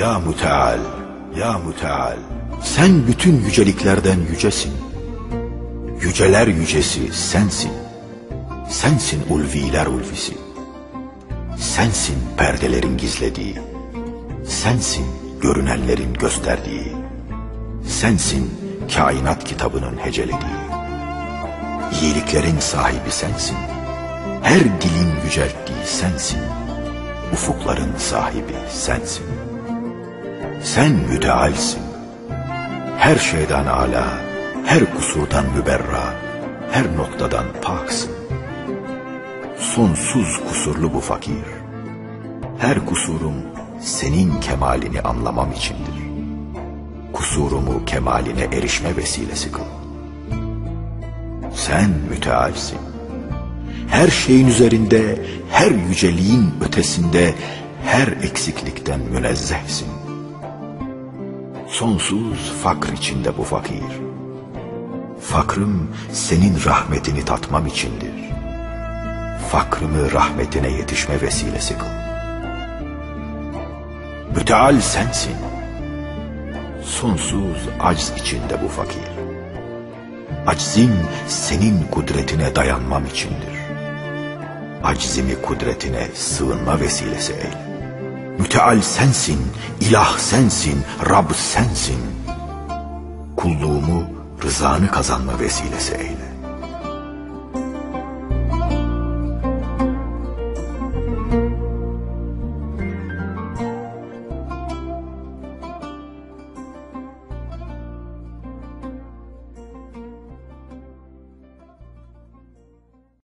Ya müteal, ya müteal. Sen bütün yüceliklerden yücesin. Yüceler yücesi sensin. Sensin ulviler ulvisi. Sensin perdelerin gizlediği. Sensin görünenlerin gösterdiği. Sensin kainat kitabının hecelediği. İyiliklerin sahibi sensin. Her dilin yücelttiği sensin. Ufukların sahibi sensin. Sen mütealsin. Her şeyden ala, her kusurdan müberra, her noktadan paksın. Sonsuz kusurlu bu fakir. Her kusurum senin kemalini anlamam içindir. Kusurumu kemaline erişme vesilesi kıl. Sen mütealsin. Her şeyin üzerinde, her yüceliğin ötesinde, her eksiklikten münezzehsin. Sonsuz fakr içinde bu fakir. Fakrım senin rahmetini tatmam içindir. Fakrımı rahmetine yetişme vesilesi kıl. Müteal sensin. Sonsuz acz içinde bu fakir. Aczim senin kudretine dayanmam içindir. Aczimi kudretine sığınma vesilesi eyle. Müteal sensin, ilah sensin, Rab sensin. Kulluğumu rızanı kazanma vesilesi eyle.